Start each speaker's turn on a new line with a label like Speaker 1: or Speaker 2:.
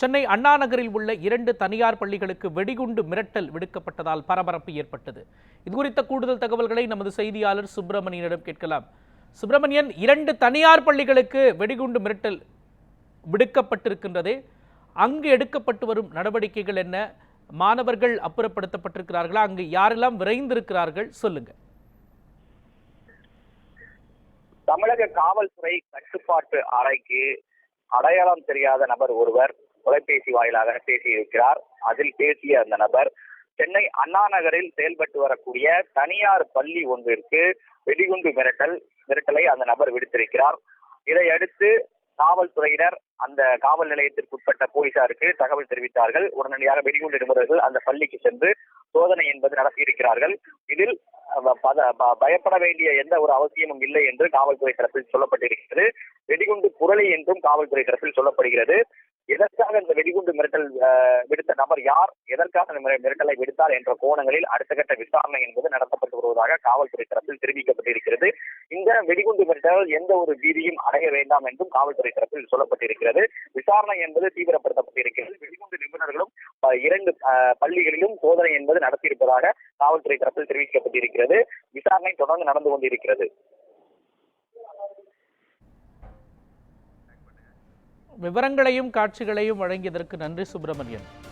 Speaker 1: சென்னை அண்ணா நகரில் உள்ள இரண்டு தனியார் பள்ளிகளுக்கு வெடிகுண்டு மிரட்டல் விடுக்கப்பட்டதால் பரபரப்பு ஏற்பட்டது. இது குறித்த கூடுதல் தகவல்களை நமது செய்தியாளர் சுப்பிரமணியனிடம் கேட்கலாம். சுப்பிரமணியன் இரண்டு தனியார் பள்ளிகளுக்கு வெடிகுண்டு மிரட்டல் விடுக்கப்பட்டிருக்கின்றதே. அங்கு எடுக்கப்பட்டு வரும் நடவடிக்கைகள் என்ன? மாணவர்கள் அப்புறப்படுத்தப்பட்டிருக்கிறார்களா? அங்கு யாரெல்லாம் விரைந்திருக்கிறார்கள்? சொல்லுங்க.
Speaker 2: தமிழக காவல்துறை கட்டுப்பாட்டு அறைக்கு அடையாளம் தெரியாத நபர் ஒருவர் தொலைபேசி வாயிலாக பேசியிருக்கிறார். அதில் பேசிய அந்த நபர் சென்னை அண்ணா நகரில் செயல்பட்டு வரக்கூடிய தனியார் பள்ளி ஒன்றிற்கு வெடிகுண்டு மிரட்டல் மிரட்டலை அந்த நபர் விடுத்திருக்கிறார். இதையடுத்து காவல்துறையினர் அந்த காவல் நிலையத்திற்குட்பட்ட போலீசாருக்கு தகவல் தெரிவித்தார்கள். உடனடியாக வெடிகுண்டு நிபுணர்கள் அந்த பள்ளிக்கு சென்று சோதனை என்பது நடத்தியிருக்கிறார்கள். இதில் பயப்பட வேண்டிய எந்த ஒரு அவசியமும் இல்லை என்று காவல்துறை தரப்பில் சொல்லப்பட்டிருக்கிறது. வெடிகுண்டு புரளி என்றும் காவல்துறை தரப்பில் சொல்லப்படுகிறது. எதற்காக இந்த வெடிகுண்டு மிரட்டல் விடுத்த நபர் யார்? எதற்காக மிரட்டலை விடுத்தார் என்ற கோணங்களில் அடுத்த கட்ட விசாரணை என்பது நடத்தப்பட்டு வருவதாக காவல்துறை தரப்பில் தெரிவிக்கப்பட்டிருக்கிறது. இந்த வெடிகுண்டு மிரட்டல் எந்த ஒரு பீதியும் அடைய வேண்டாம் என்றும் காவல்துறை தரப்பில் சொல்லப்பட்டிருக்கிறது. விசாரணை என்பது தீவிரப்படுத்தப்பட்டிருக்கிறது வெடிகுண்டு நிபுணர்களும் அஹ், இரண்டு அஹ், பள்ளிகளிலும் சோதனை என்பது நடத்தியிருப்பதாக காவல்துறை தரப்பில் தெரிவிக்கப்பட்டிருக்கிறது. விசாரணை தொடர்ந்து நடந்து கொண்டிருக்கிறது.
Speaker 1: விவரங்களையும் காட்சிகளையும் வழங்கியதற்கு நன்றி சுப்பிரமணியன்.